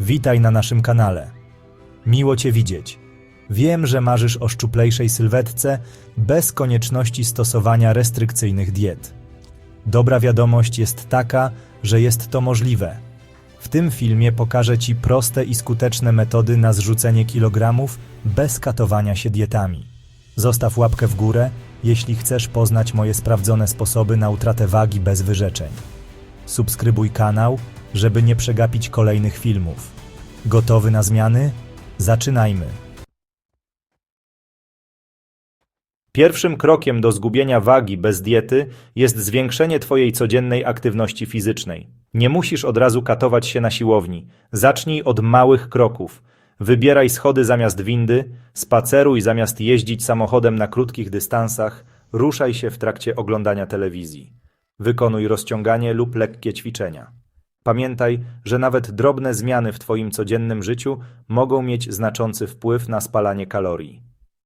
Witaj na naszym kanale. Miło Cię widzieć. Wiem, że marzysz o szczuplejszej sylwetce bez konieczności stosowania restrykcyjnych diet. Dobra wiadomość jest taka, że jest to możliwe. W tym filmie pokażę Ci proste i skuteczne metody na zrzucenie kilogramów bez katowania się dietami. Zostaw łapkę w górę, jeśli chcesz poznać moje sprawdzone sposoby na utratę wagi bez wyrzeczeń. Subskrybuj kanał, żeby nie przegapić kolejnych filmów. Gotowy na zmiany? Zaczynajmy! Pierwszym krokiem do zgubienia wagi bez diety jest zwiększenie Twojej codziennej aktywności fizycznej. Nie musisz od razu katować się na siłowni. Zacznij od małych kroków. Wybieraj schody zamiast windy, spaceruj zamiast jeździć samochodem na krótkich dystansach, ruszaj się w trakcie oglądania telewizji. Wykonuj rozciąganie lub lekkie ćwiczenia. Pamiętaj, że nawet drobne zmiany w Twoim codziennym życiu mogą mieć znaczący wpływ na spalanie kalorii.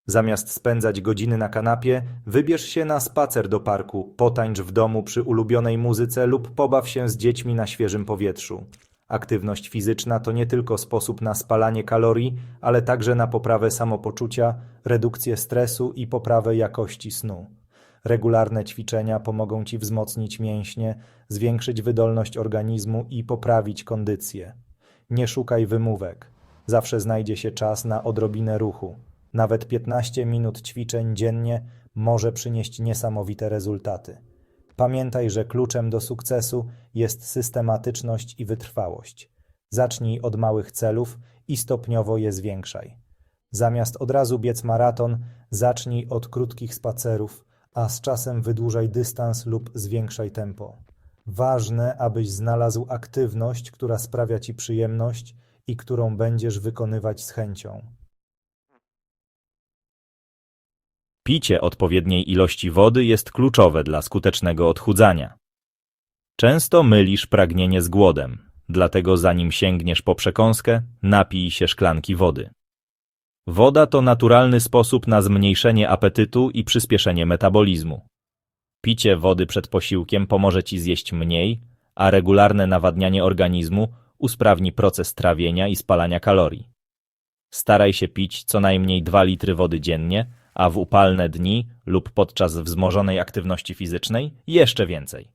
Zamiast spędzać godziny na kanapie, wybierz się na spacer do parku, potańcz w domu przy ulubionej muzyce lub pobaw się z dziećmi na świeżym powietrzu. Aktywność fizyczna to nie tylko sposób na spalanie kalorii, ale także na poprawę samopoczucia, redukcję stresu i poprawę jakości snu. Regularne ćwiczenia pomogą Ci wzmocnić mięśnie, zwiększyć wydolność organizmu i poprawić kondycję. Nie szukaj wymówek. Zawsze znajdzie się czas na odrobinę ruchu. Nawet 15 minut ćwiczeń dziennie może przynieść niesamowite rezultaty. Pamiętaj, że kluczem do sukcesu jest systematyczność i wytrwałość. Zacznij od małych celów i stopniowo je zwiększaj. Zamiast od razu biec maraton, zacznij od krótkich spacerów, a z czasem wydłużaj dystans lub zwiększaj tempo. Ważne, abyś znalazł aktywność, która sprawia ci przyjemność i którą będziesz wykonywać z chęcią. Picie odpowiedniej ilości wody jest kluczowe dla skutecznego odchudzania. Często mylisz pragnienie z głodem, dlatego zanim sięgniesz po przekąskę, napij się szklanki wody. Woda to naturalny sposób na zmniejszenie apetytu i przyspieszenie metabolizmu. Picie wody przed posiłkiem pomoże ci zjeść mniej, a regularne nawadnianie organizmu usprawni proces trawienia i spalania kalorii. Staraj się pić co najmniej 2 litry wody dziennie, a w upalne dni lub podczas wzmożonej aktywności fizycznej jeszcze więcej.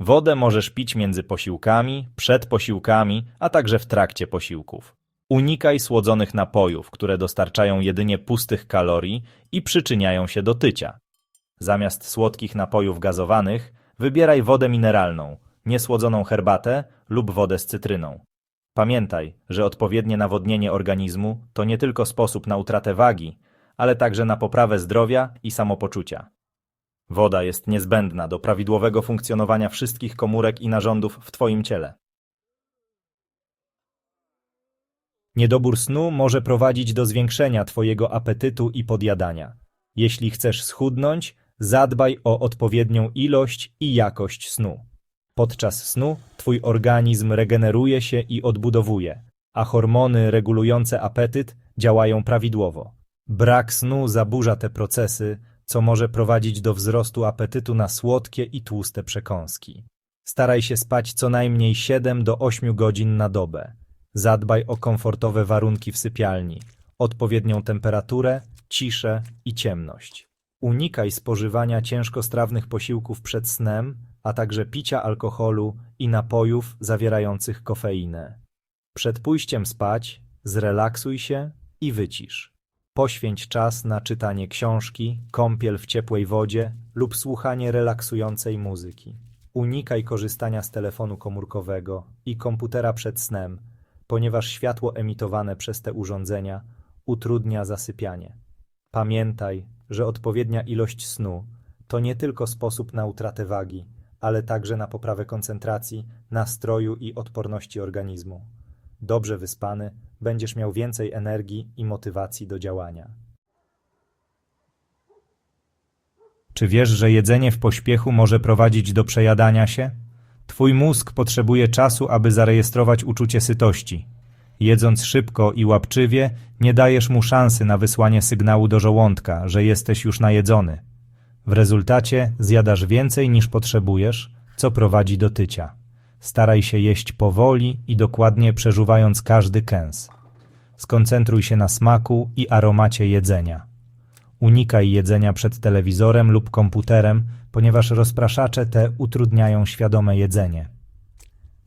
Wodę możesz pić między posiłkami, przed posiłkami, a także w trakcie posiłków. Unikaj słodzonych napojów, które dostarczają jedynie pustych kalorii i przyczyniają się do tycia. Zamiast słodkich napojów gazowanych, wybieraj wodę mineralną, niesłodzoną herbatę lub wodę z cytryną. Pamiętaj, że odpowiednie nawodnienie organizmu to nie tylko sposób na utratę wagi, ale także na poprawę zdrowia i samopoczucia. Woda jest niezbędna do prawidłowego funkcjonowania wszystkich komórek i narządów w Twoim ciele. Niedobór snu może prowadzić do zwiększenia Twojego apetytu i podjadania. Jeśli chcesz schudnąć, zadbaj o odpowiednią ilość i jakość snu. Podczas snu Twój organizm regeneruje się i odbudowuje, a hormony regulujące apetyt działają prawidłowo. Brak snu zaburza te procesy, co może prowadzić do wzrostu apetytu na słodkie i tłuste przekąski. Staraj się spać co najmniej 7 do 8 godzin na dobę. Zadbaj o komfortowe warunki w sypialni, odpowiednią temperaturę, ciszę i ciemność. Unikaj spożywania ciężkostrawnych posiłków przed snem, a także picia alkoholu i napojów zawierających kofeinę. Przed pójściem spać zrelaksuj się i wycisz. Poświęć czas na czytanie książki, kąpiel w ciepłej wodzie lub słuchanie relaksującej muzyki. Unikaj korzystania z telefonu komórkowego i komputera przed snem, ponieważ światło emitowane przez te urządzenia utrudnia zasypianie. Pamiętaj, że odpowiednia ilość snu to nie tylko sposób na utratę wagi, ale także na poprawę koncentracji, nastroju i odporności organizmu. Dobrze wyspany, będziesz miał więcej energii i motywacji do działania. Czy wiesz, że jedzenie w pośpiechu może prowadzić do przejadania się? Twój mózg potrzebuje czasu, aby zarejestrować uczucie sytości. Jedząc szybko i łapczywie, nie dajesz mu szansy na wysłanie sygnału do żołądka, że jesteś już najedzony. W rezultacie zjadasz więcej niż potrzebujesz, co prowadzi do tycia. staraj się jeść powoli i dokładnie przeżuwając każdy kęs. Skoncentruj się na smaku i aromacie jedzenia. Unikaj jedzenia przed telewizorem lub komputerem, ponieważ rozpraszacze te utrudniają świadome jedzenie.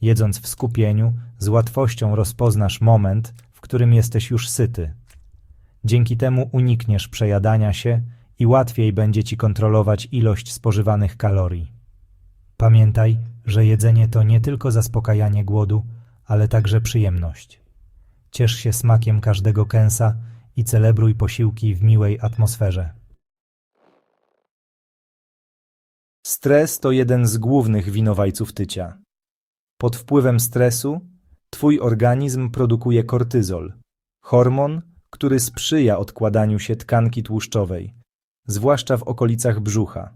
Jedząc w skupieniu, z łatwością rozpoznasz moment, w którym jesteś już syty. Dzięki temu unikniesz przejadania się i łatwiej będzie ci kontrolować ilość spożywanych kalorii. Pamiętaj, że jedzenie to nie tylko zaspokajanie głodu, ale także przyjemność. Ciesz się smakiem każdego kęsa i celebruj posiłki w miłej atmosferze. Stres to jeden z głównych winowajców tycia. Pod wpływem stresu twój organizm produkuje kortyzol, hormon, który sprzyja odkładaniu się tkanki tłuszczowej, zwłaszcza w okolicach brzucha.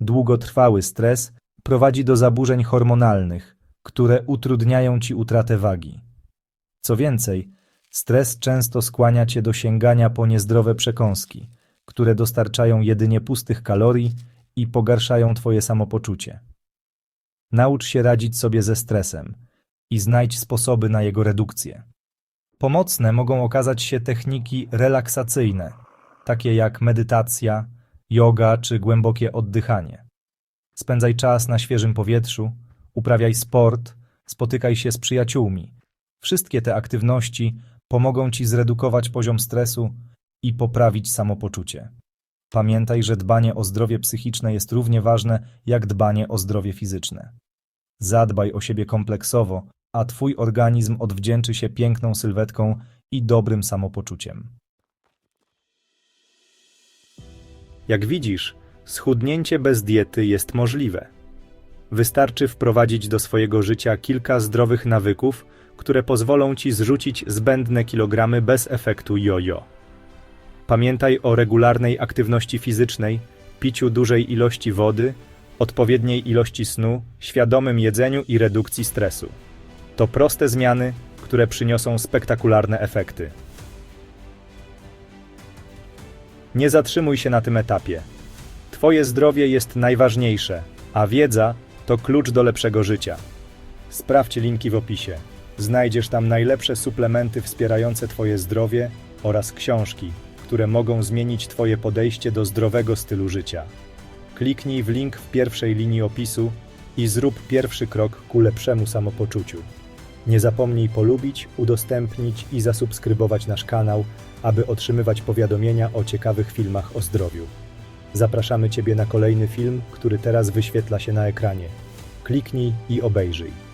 Długotrwały stres prowadzi do zaburzeń hormonalnych, które utrudniają ci utratę wagi. Co więcej, stres często skłania cię do sięgania po niezdrowe przekąski, które dostarczają jedynie pustych kalorii i pogarszają twoje samopoczucie. Naucz się radzić sobie ze stresem i znajdź sposoby na jego redukcję. Pomocne mogą okazać się techniki relaksacyjne, takie jak medytacja, yoga czy głębokie oddychanie. Spędzaj czas na świeżym powietrzu, uprawiaj sport, spotykaj się z przyjaciółmi. Wszystkie te aktywności pomogą ci zredukować poziom stresu i poprawić samopoczucie. Pamiętaj, że dbanie o zdrowie psychiczne jest równie ważne jak dbanie o zdrowie fizyczne. Zadbaj o siebie kompleksowo, a twój organizm odwdzięczy się piękną sylwetką i dobrym samopoczuciem. Jak widzisz, schudnięcie bez diety jest możliwe. Wystarczy wprowadzić do swojego życia kilka zdrowych nawyków, które pozwolą ci zrzucić zbędne kilogramy bez efektu jojo. Pamiętaj o regularnej aktywności fizycznej, piciu dużej ilości wody, odpowiedniej ilości snu, świadomym jedzeniu i redukcji stresu. To proste zmiany, które przyniosą spektakularne efekty. Nie zatrzymuj się na tym etapie. Twoje zdrowie jest najważniejsze, a wiedza to klucz do lepszego życia. Sprawdź linki w opisie. Znajdziesz tam najlepsze suplementy wspierające Twoje zdrowie oraz książki, które mogą zmienić Twoje podejście do zdrowego stylu życia. Kliknij w link w pierwszej linii opisu i zrób pierwszy krok ku lepszemu samopoczuciu. Nie zapomnij polubić, udostępnić i zasubskrybować nasz kanał, aby otrzymywać powiadomienia o ciekawych filmach o zdrowiu. Zapraszamy Ciebie na kolejny film, który teraz wyświetla się na ekranie. Kliknij i obejrzyj.